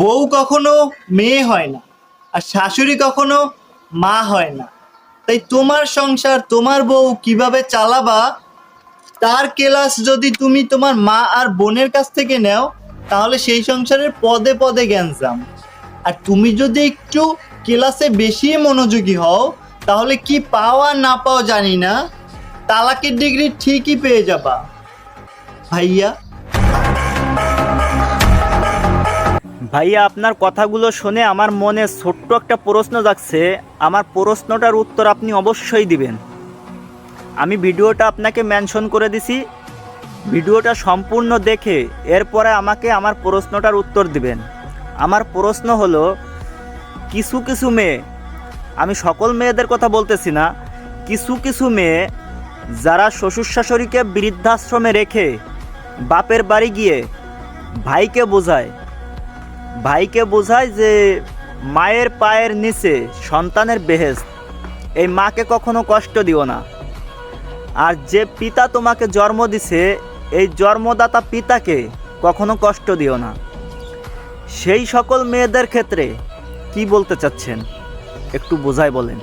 বউ কখনো মেয়ে হয় না, আর শাশুড়ি কখনো মা হয় না। তাই তোমার সংসার, তোমার বউ কীভাবে চালাবা, তার ক্লাস যদি তুমি তোমার মা আর বোনের কাছ থেকে নাও, তাহলে সেই সংসারের পদে পদে জ্ঞানজাম আর তুমি যদি একটু ক্লাসে বেশি মনোযোগী হও, তাহলে কি পাওয়া না পাও জানি না, তালাকের ডিগ্রি ঠিকই পেয়ে যাবা। ভাইয়া ভাইয়া, আপনার কথাগুলো শুনে আমার মনে ছোট্ট একটা প্রশ্ন জাগছে। আমার প্রশ্নটার উত্তর আপনি অবশ্যই দিবেন। আমি ভিডিওটা আপনাকে মেনশন করে দিছি। ভিডিওটা সম্পূর্ণ দেখে এরপরে আমাকে আমার প্রশ্নটার উত্তর দিবেন। আমার প্রশ্ন হলো, কিছু কিছু মেয়ে, আমি সকল মেয়েদের কথা বলতেছি না, কিছু কিছু মেয়ে যারা শ্বশুর শাশুড়িকে বৃদ্ধাশ্রমে রেখে বাপের বাড়ি গিয়ে ভাইকে বোঝায়। ভাইকে বোঝায় যে মায়ের পায়ের নিচে সন্তানের বেহেস্ত এই মাকে কখনো কষ্ট দিও না। আর যে পিতা তোমাকে জন্ম দিছে, এই জন্মদাতা পিতাকে কখনো কষ্ট দিও না। সেই সকল মেয়েদের ক্ষেত্রে কি বলতে চাচ্ছেন? একটু বোঝাই বলেন।